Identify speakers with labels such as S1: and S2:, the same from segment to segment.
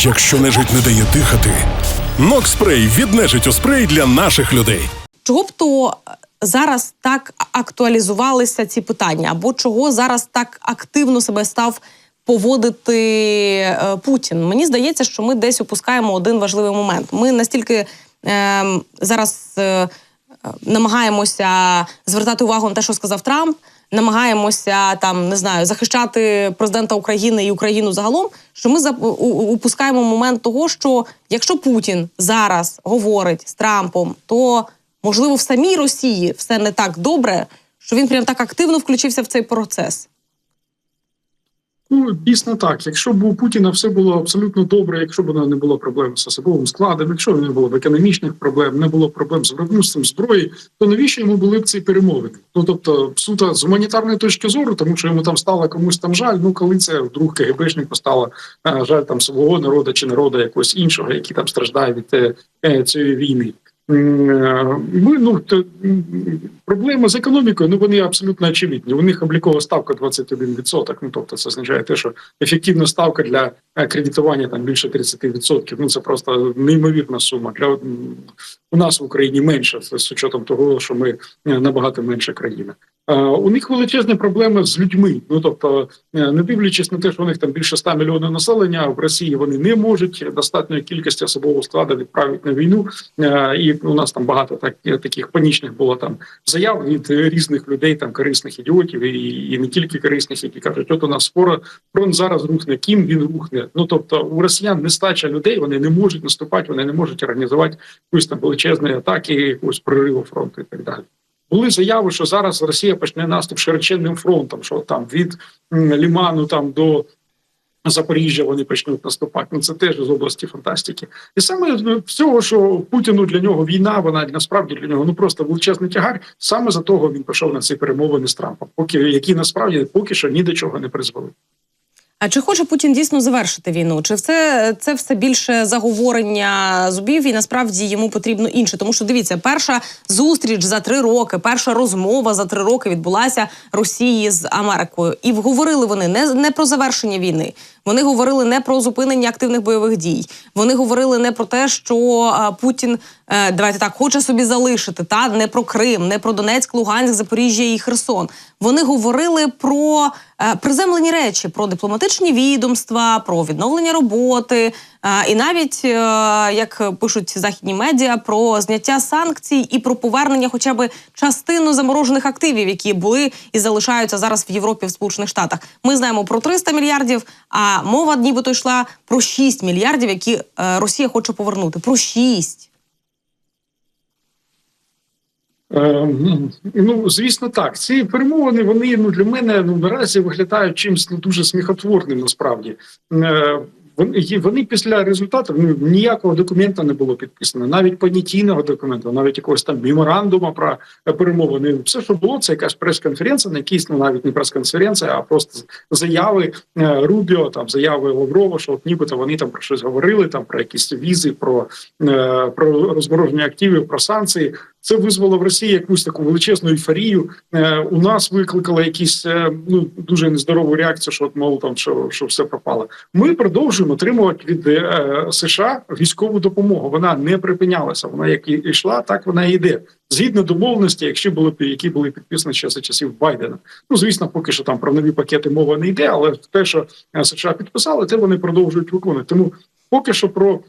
S1: Якщо нежить не дає дихати, Нокспрей від нежиттю спрей для наших людей.
S2: Чого б то зараз так актуалізувалися ці питання, або чого зараз так активно себе став поводити е, Путін? Мені здається, що ми десь опускаємо один важливий момент. Ми настільки е, зараз е, намагаємося звертати увагу на те, що сказав Трамп. Намагаємося там не знаю захищати президента України і Україну загалом. Що ми упускаємо момент того, що якщо Путін зараз говорить з Трампом, то можливо в самій Росії все не так добре, що він прям так активно включився в цей процес.
S3: Ну, дійсно так. Якщо б у Путіна все було абсолютно добре, якщо б не було проблем з особовим складом, якщо б не було б економічних проблем, не було проблем з виробництвом зброї, то навіщо йому були б ці перемовини? Ну тобто, суто з гуманітарної точки зору, тому що йому там стало комусь там жаль. Ну коли це вдруг КГБшнику стало е, жаль там свого народу чи народу якогось іншого, який там страждає від е, е, цієї війни. Е, Ми ну то, проблеми з економікою. Ну вони абсолютно очевидні. У них облікова ставка 21%. Ну тобто, це означає те, що ефективна ставка для е, кредитування там більше 30%. Ну це просто неймовірна сума. Для у нас в Україні менше з учетом того, що ми е, набагато менша країна. У них величезні проблеми з людьми. Ну тобто, не дивлячись на те, що у них там більше 100 мільйонів населення в Росії, вони не можуть достатньої кількості особового складу відправити на війну. І у нас там багато так таких панічних було там заяв від різних людей, там корисних ідіотів, і, і не тільки корисних, які кажуть, от у нас скоро фронт зараз рухне. Ким він рухне? Ну тобто у росіян нестача людей, вони не можуть наступати, вони не можуть організувати якусь там величезні атаки, якусь прориву фронту і так далі. Були заяви, що зараз Росія почне наступ широченним фронтом, що там від Ліману там до Запоріжжя вони почнуть наступати. Ну це теж з області фантастики. І саме всього, що Путіну для нього війна, вона насправді для нього ну просто величезний тягар. Саме за того він пішов на ці перемовини з Трампом, поки які насправді поки що ні до чого не призвели.
S2: А чи хоче Путін дійсно завершити війну? Чи це, це все більше заговорення зубів, і насправді йому потрібно інше? Тому що дивіться, перша зустріч за три роки, перша розмова за три роки відбулася Росії з Америкою, і вговорили вони не, не про завершення війни. Вони говорили не про зупинення активних бойових дій. Вони говорили не про те, що Путін е, давайте так хоче собі залишити, та не про Крим, не про Донецьк, Луганськ, Запоріжжя і Херсон. Вони говорили про е, приземлені речі, про дипломатичні відомства, про відновлення роботи, і навіть е, як пишуть західні медіа, про зняття санкцій і про повернення, хоча б частину заморожених активів, які були і залишаються зараз в Європі в Сполучених Штатах. Ми знаємо про 300 мільярдів. А мова нібито йшла про 6 мільярдів, які е, Росія хоче повернути. Про 6.
S3: Е, ну звісно, так. Ці перемовини вони ну для мене ну наразі виглядають чимось ну, дуже сміхотворним. Насправді вони після результату ну, ніякого документа не було підписано, навіть понятійного документу, навіть якогось там меморандуму про перемовини. Все, що було, це якась прес-конференція, на якійсь ну навіть не прес-конференція, а просто заяви е, Рубіо, там заяви Лаврова, що от нібито вони там про щось говорили, там про якісь візи, про, е, про розмороження активів, про санкції. Це визвало в Росії якусь таку величезну ейфорію. Е, у нас викликало якісь е, ну дуже нездорову реакцію, що от мов там що, що все пропало. Ми продовжуємо отримувати від е, США військову допомогу. Вона не припинялася. Вона як і йшла, так вона і йде. Згідно домовленості, якщо були які були підписані ще за часів Байдена. Ну звісно, поки що там про нові пакети мова не йде, але те, що е, США підписали, це вони продовжують виконувати. Тому поки що про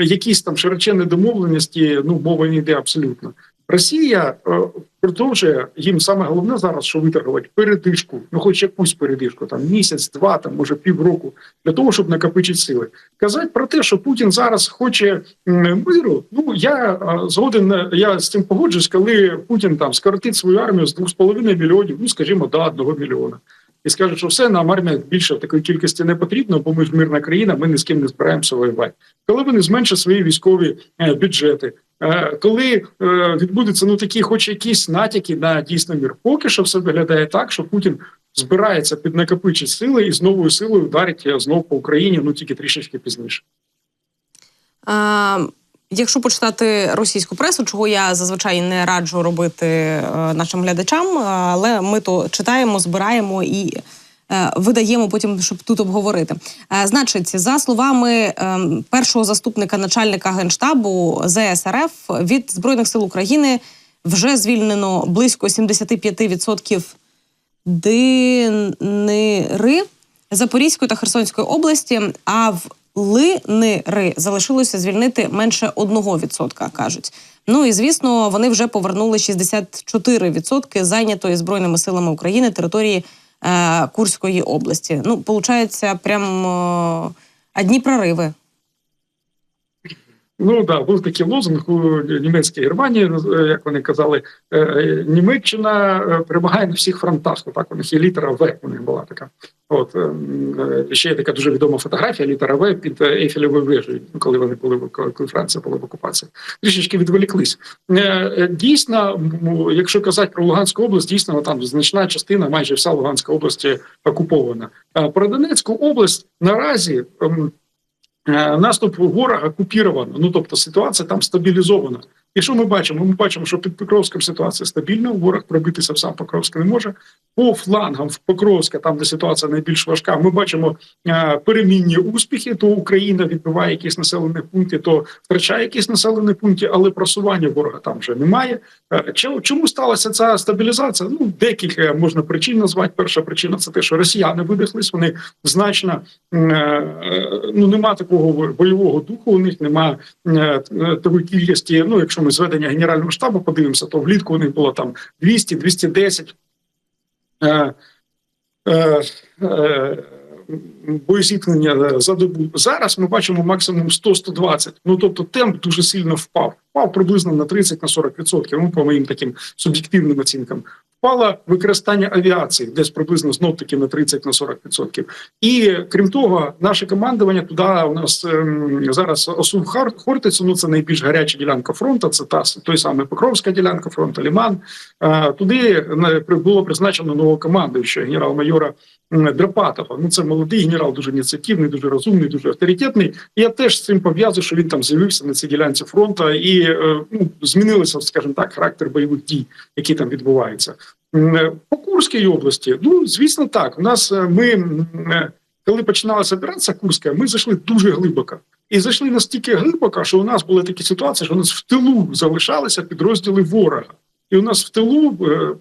S3: якісь там широченні домовленості ну мова не йде абсолютно. Росія е, продовжує їм саме головне зараз, що виторгувати передишку, ну хоч якусь передишку, там місяць, два, там може півроку, для того, щоб накопичити сили. Казати про те, що Путін зараз хоче миру. Ну я е, згоден, е, я з цим погоджуюсь, коли Путін там скоротить свою армію з 2,5 мільйонів, ну скажімо, до 1 мільйона. І скаже, що все нам армія більше в такої кількості не потрібно, бо ми ж мирна країна, ми ні з ким не збираємося воювати. Коли вони зменшать свої військові е, бюджети, е, коли е, відбудуться ну такі, хоч якісь натяки на дійсно мір, поки що все виглядає так, що Путін збирається піднакопичити сили і з новою силою вдарить знов по Україні, ну тільки трішечки пізніше.
S2: А, якщо почитати російську пресу, чого я зазвичай не раджу робити е, нашим глядачам, але ми то читаємо, збираємо і е, видаємо потім, щоб тут обговорити. Е, Значить, за словами першого заступника начальника генштабу ЗСРФ від збройних сил України вже звільнено близько 75% Динири Запорізької та Херсонської області, а в Линири залишилося звільнити менше 1%, кажуть. Ну і звісно, вони вже повернули 64% зайнятої збройними силами України території е, Курської області. Ну, получається, прям е, одні прориви.
S3: Ну да, був такий лозунг у німецькій Германії, е, як вони казали, е, Німеччина е, перемагає на всіх фронтах. Так у них є літера В. У них була така. От ем, ще є така дуже відома фотографія. Літера В під Ейфелевою вежею, коли вони були в- коли Франція була в окупації. Трішечки відволіклись. Дійсно, якщо казати про Луганську область, дійсно там значна частина, майже вся Луганська область окупована. Про Донецьку область наразі. Е, Наступ ворога окупіровано. Ну тобто ситуація там стабілізована. І що ми бачимо? Ми бачимо, що під Покровськом ситуація стабільна. Ворог пробитися в сам Покровськ не може. По флангам в Покровська, там де ситуація найбільш важка, ми бачимо е, перемінні успіхи. То Україна відбиває якісь населені пункти, то втрачає якісь населені пункти, але просування ворога там вже немає. Е, чому- сталася ця стабілізація? Ну декілька можна причин назвати. Перша причина це те, що росіяни видихлись. Вони значно е, ну нема такого бойового духу. У них нема такої кількості. Ну, якщо ми зведення генерального штабу подивимося, то влітку у них було там 200, 210 е, е, е, боєзіткнення за добу. Зараз ми бачимо максимум 100-120. Ну тобто темп дуже сильно впав. Впав приблизно на 30-40%. Ну по моїм таким суб'єктивним оцінкам. Впало використання авіації, десь приблизно знов таки на 30 на 40%. І крім того, наше командування туди у нас ем, зараз осув Хортицю. Ну це найбільш гаряча ділянка фронту. Це та той самий Покровська ділянка фронту, Ліман. Е, туди було призначено нового командуючого генерал-майора Драпатова. Ну це молодий генерал, дуже ініціативний, дуже розумний, дуже авторитетний. І я теж з цим пов'язую, що він там з'явився на цій ділянці фронту, і е, ну, змінилися, скажімо так, характер бойових дій, які там відбуваються. Е, По Курській області, ну звісно, так. У нас е, ми е, коли починалася операція Курська, ми зайшли дуже глибоко. І зайшли настільки глибоко, що у нас були такі ситуації, що у нас в тилу залишалися підрозділи ворога. І у нас в тилу е,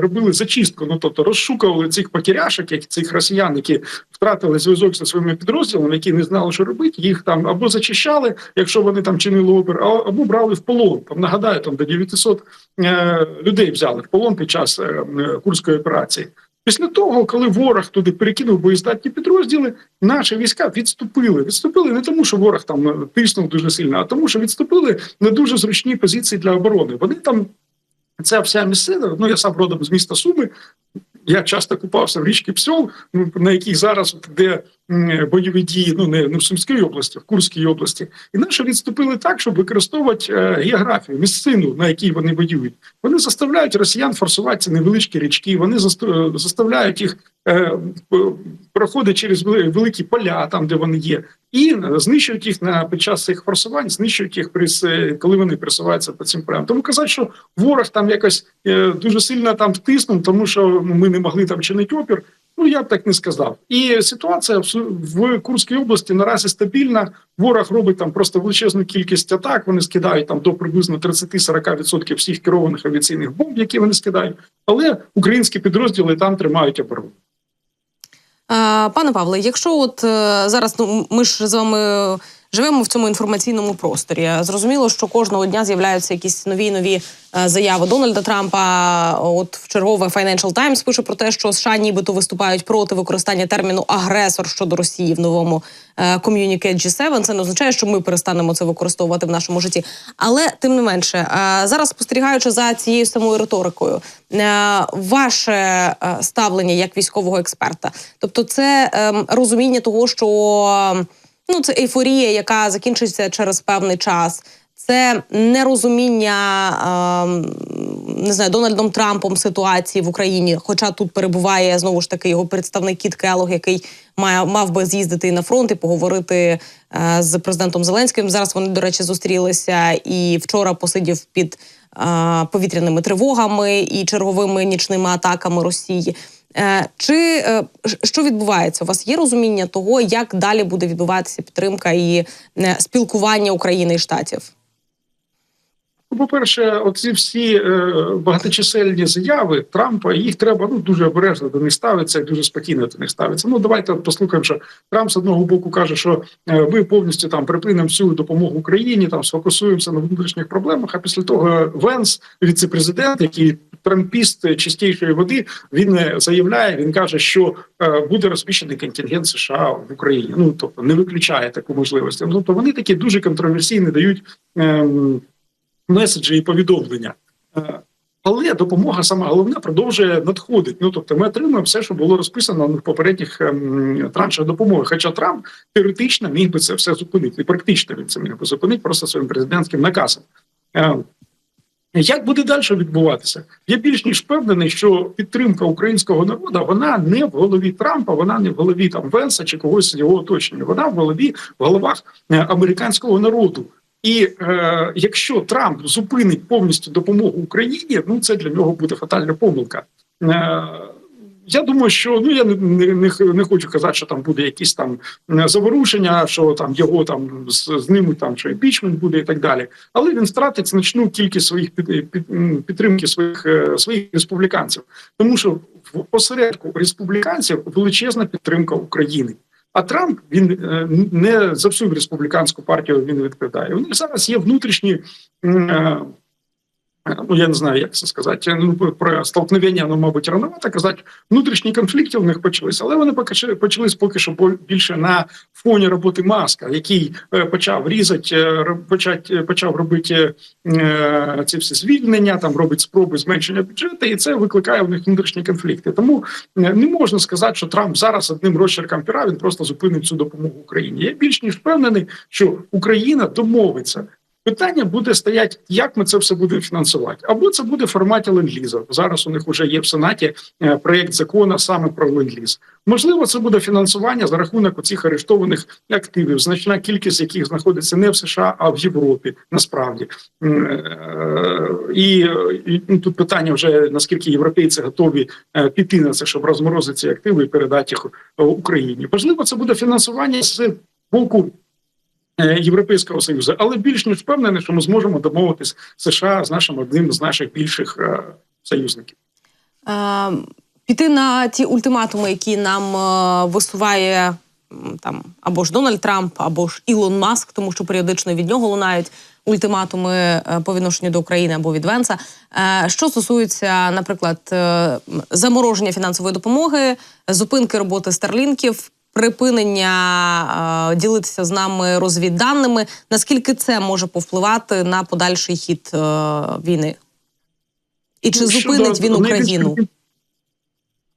S3: робили зачистку, ну тобто розшукували цих потеряшок, як цих росіян, які втратили зв'язок зі своїми підрозділами, які не знали, що робити. Їх там або зачищали, якщо вони там чинили опір, або брали в полон. Там нагадаю, там до 900 е, людей взяли в полон під час е, курської операції. Після того, коли ворог туди перекинув боєздатні підрозділи, наші війська відступили. Відступили не тому, що ворог там тиснув дуже сильно, а тому, що відступили на дуже зручні позиції для оборони. Вони там ця вся місцина, ну я сам родом з міста Суми. Я часто купався в річці Псьол, ну, на яких зараз де бойові дії, ну не, не в Сумській області, в Курській області, і наші відступили так, щоб використовувати е, географію, місцину, на якій вони воюють. Вони заставляють росіян форсувати невеличкі річки. Вони заст- заставляють їх е, п- проходити через великі поля, там де вони є, і е, знищують їх на під час цих форсувань, знищують їх при коли вони присуваються по цим полям. Тому казати, що ворог там якось е, дуже сильно там втиснув, тому що ну, ми не могли там чинити опір. Ну я б так не сказав. І ситуація в Курській області наразі стабільна. Ворог робить там просто величезну кількість атак. Вони скидають там до приблизно 30-40% всіх керованих авіаційних бомб, які вони скидають. Але українські підрозділи там тримають оборону.
S2: Пане Павле, якщо от е, зараз ну ми ж з вами живемо в цьому інформаційному просторі, зрозуміло, що кожного дня з'являються якісь нові нові е, заяви Дональда Трампа. От в чергове Financial Times пише про те, що США нібито виступають проти використання терміну агресор щодо Росії в новому е, ком'юніке G7. Це не означає, що ми перестанемо це використовувати в нашому житті. Але тим не менше, е, зараз спостерігаючи за цією самою риторикою, ваше ставлення як військового експерта, тобто це ем, розуміння того, що ну це ейфорія, яка закінчиться через певний час. Це нерозуміння ем, не знаю Дональдом Трампом ситуації в Україні. Хоча тут перебуває знову ж таки його представник Кіт Келлог, який має мав би з'їздити на фронт і поговорити е, з президентом Зеленським. Зараз вони, до речі, зустрілися і вчора посидів під е, повітряними тривогами і черговими нічними атаками Росії. Е, Чи е, що відбувається? У вас є розуміння того, як далі буде відбуватися підтримка і е, спілкування України і штатів?
S3: Ну, По-перше, оці всі е, багаточисельні заяви Трампа, їх треба ну дуже обережно до них ставитися, і дуже спокійно до них ставитися. Ну давайте послухаємо, що Трамп з одного боку каже, що е, ми повністю там припинимо всю допомогу Україні, там сфокусуємося на внутрішніх проблемах. А після того Венс, віце-президент, який трампіст чистішої води, він е, заявляє, він каже, що е, буде розміщений контингент США в Україні. Ну тобто не виключає таку можливість. Ну, Тобто вони такі дуже контроверсійні дають. ем, меседжі і повідомлення. Е, Але допомога саме головне продовжує надходити. Ну тобто, ми отримуємо все, що було розписано в попередніх ем, траншах допомоги. Хоча Трамп теоретично міг би це все зупинити, і практично він це міг би зупинити просто своїм президентським наказом. Е, Як буде далі відбуватися? Я більш ніж впевнений, що підтримка українського народу вона не в голові Трампа, вона не в голові там Венса чи когось з його оточення. Вона в голові в головах е, американського народу. І е, якщо Трамп зупинить повністю допомогу Україні, ну це для нього буде фатальна помилка. Е, я думаю, що ну я не, не, не, хочу казати, що там буде якісь там е, заворушення, що там його там з ними там що імпічмент буде і так далі. Але він втратить значну кількість своїх під, під, підтримки своїх е, своїх республіканців, тому що в осередку республіканців величезна підтримка України. А Трамп він е, не за всю республіканську партію він відповідає. У них зараз є внутрішні. Ну, я не знаю, як це сказати. Ну про столкновення, ну, мабуть, рановато казати. Внутрішні конфлікти у них почалися, але вони поки почались поки що більше на фоні роботи маска, який е, почав різати, е, почать, е, почав робити ці всі звільнення, там робить спроби зменшення бюджету, і це викликає в них внутрішні конфлікти. Тому не можна сказати, що Трамп зараз одним розчерком пера він просто зупинить цю допомогу Україні. Я більш ніж впевнений, що Україна домовиться. Питання буде стояти, як ми це все будемо фінансувати, або це буде в форматі ленд-лізу. Зараз у них вже є в сенаті е, проєкт закону саме про ленд-ліз. Можливо, це буде фінансування за рахунок оцих арештованих активів, значна кількість яких знаходиться не в США, а в Європі. Насправді е, і, тут питання вже наскільки європейці готові е, піти на це, щоб розморозити ці активи і передати їх Україні. Можливо, це буде фінансування з боку. Е, Європейського союзу, але більш ніж впевнений, що ми зможемо домовитись США з нашим одним з наших більших е, союзників.
S2: Е, Піти на ті ультиматуми, які нам висуває там або ж Дональд Трамп, або ж Ілон Маск, тому що періодично від нього лунають ультиматуми по відношенню до України або від Венса. Що стосується, наприклад, замороження фінансової допомоги, зупинки роботи старлінків. Припинення е, ділитися з нами розвідданими, наскільки це може повпливати на подальший хід е, війни? І чи
S3: Ну,
S2: зупинить він Україну?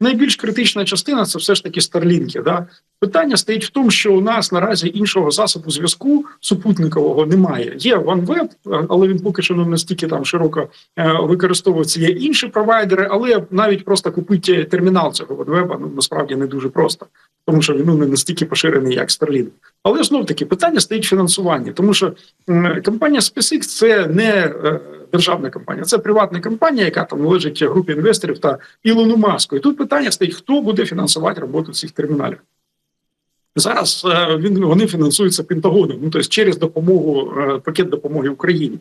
S3: Найбільш критична частина це все ж таки Старлінки. Да? Питання стоїть в тому, що у нас наразі іншого засобу зв'язку супутникового немає. Є OneWeb, але він поки що не настільки там широко е, використовується. Є інші провайдери, але навіть просто купити термінал цього OneWeb, ну насправді не дуже просто, тому що він ну, не настільки поширений, як Starlink. Але знов таки питання стоїть фінансування, тому що компанія SpaceX – це не е, державна компанія, це приватна компанія, яка там належить групі інвесторів та Ілону Маску. І тут питання стоїть: хто буде фінансувати роботу цих терміналів? Зараз е, він вони фінансуються Пентагоном, ну тобто через допомогу е, пакет допомоги Україні.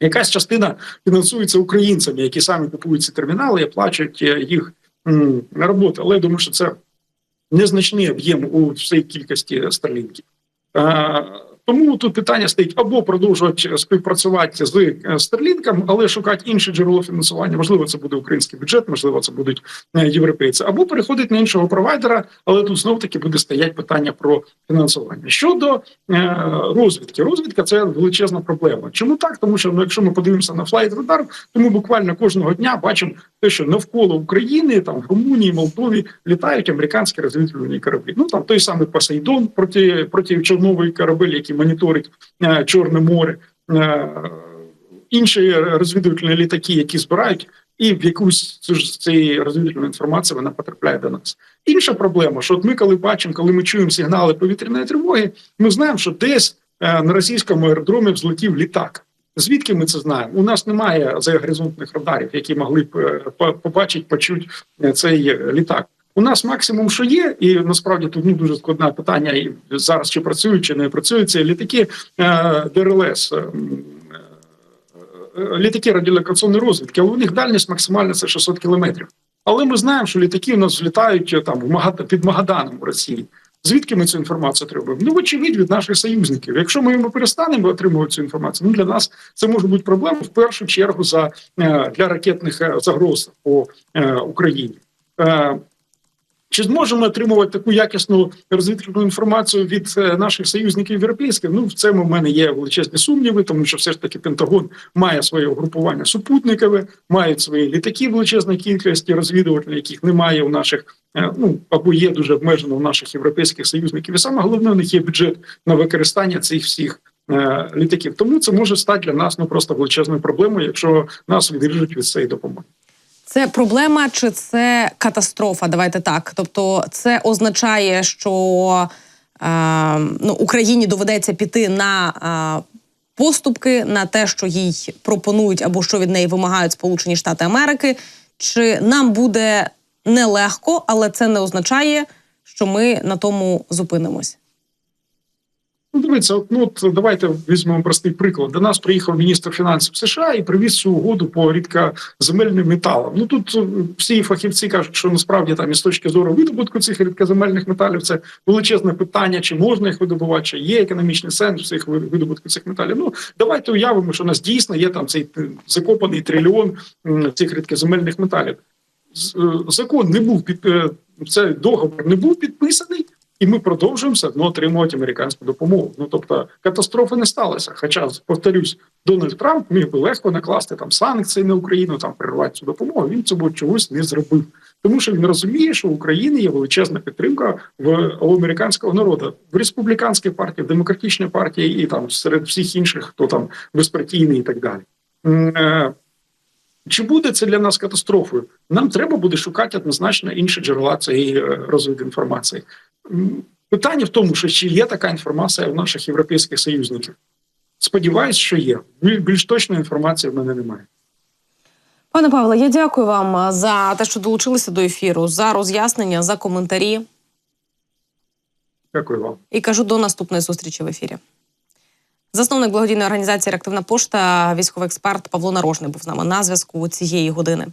S3: Якась частина фінансується українцями, які самі купують ці термінали і оплачують е, їх на роботу. Але я думаю, що це незначний об'єм у всій кількості старлінків. Тому тут питання стоїть або продовжувати співпрацювати з Старлінком, але шукати інше джерело фінансування. Можливо, це буде український бюджет, можливо, це будуть е, європейці, або переходити на іншого провайдера, але тут знов таки буде стояти питання про фінансування. Щодо е, розвідки, розвідка це величезна проблема. Чому так? Тому що ну, якщо ми подивимося на Flight Radar, то ми буквально кожного дня бачимо те, що навколо України, там в Румунії, Молдові літають американські розвідувальні кораблі. Ну там той самий Посейдон проти проти човновий корабель, який моніторить е, Чорне море. Е, інші розвідувальні літаки, які збирають, і в якусь цю ж цієї розвідувальної інформації вона потрапляє до нас. Інша проблема, що от ми, коли бачимо, коли ми чуємо сигнали повітряної тривоги, ми знаємо, що десь е, на російському аеродромі взлетів літак. Звідки ми це знаємо? У нас немає загоризонтних радарів, які могли б побачити, почути цей літак. У нас максимум, що є, і насправді тут ну, дуже складне питання. І зараз чи працюють, чи не працюють це літаки е, ДРЛС. е, е, Літаки радіолокаційної розвідки, але у них дальність максимальна це 600 кілометрів. Але ми знаємо, що літаки у нас злітають там під Магаданом в Росії. Звідки ми цю інформацію отримуємо? Ну, вочевидь, від наших союзників. Якщо ми йому перестанемо отримувати цю інформацію, ну для нас це може бути проблема в першу чергу за для ракетних загроз по Україні. Чи зможемо отримувати таку якісну розвідувальну інформацію від е, наших союзників європейських? Ну в цьому в мене є величезні сумніви, тому що все ж таки Пентагон має своє угрупування супутникове, мають свої літаки величезної кількості розвідувальних, яких немає у наших е, ну або є дуже обмежено у наших європейських союзників. І саме головне у них є бюджет на використання цих всіх. е, Літаків тому це може стати для нас ну просто величезною проблемою, якщо нас відріжуть від цієї допомоги.
S2: Це проблема чи це катастрофа? Давайте так. Тобто, це означає, що е, ну, Україні доведеться піти на е, поступки на те, що їй пропонують або що від неї вимагають Сполучені Штати Америки. Чи нам буде нелегко, але це не означає, що ми на тому зупинимось.
S3: Ну, дивіться, от, ну от давайте візьмемо простий приклад. До нас приїхав міністр фінансів США і привіз цю угоду по рідкоземельним металам. Ну тут е, всі фахівці кажуть, що насправді там із точки зору видобутку цих рідкоземельних металів це величезне питання, чи можна їх видобувати, чи є економічний сенс цих видобутку цих металів. Ну давайте уявимо, що у нас дійсно є там цей е, закопаний трильйон цих рідкоземельних металів. Е, Закон не був під е, цей договір не був підписаний. І ми продовжуємо все одно отримувати американську допомогу. Ну тобто катастрофи не сталося. Хоча повторюсь, Дональд Трамп міг би легко накласти там санкції на Україну, там перервати цю допомогу. Він цього чогось не зробив, тому що він розуміє, що в Україні є величезна підтримка в у американського народу в республіканській партії, в демократичній партії і там серед всіх інших, хто там безпартійний і так далі. Е, чи буде це для нас катастрофою? Нам треба буде шукати однозначно інші джерела цієї е, розвідінформації. М, Питання в тому, що чи є така інформація у наших європейських союзників. Сподіваюсь, що є. Більш точної інформації в мене немає.
S2: Пане Павле, я дякую вам за те, що долучилися до ефіру, за роз'яснення, за коментарі.
S3: Дякую вам.
S2: І кажу до наступної зустрічі в ефірі. Засновник благодійної організації Реактивна пошта, військовий експерт Павло Нарожний був з нами на зв'язку цієї години.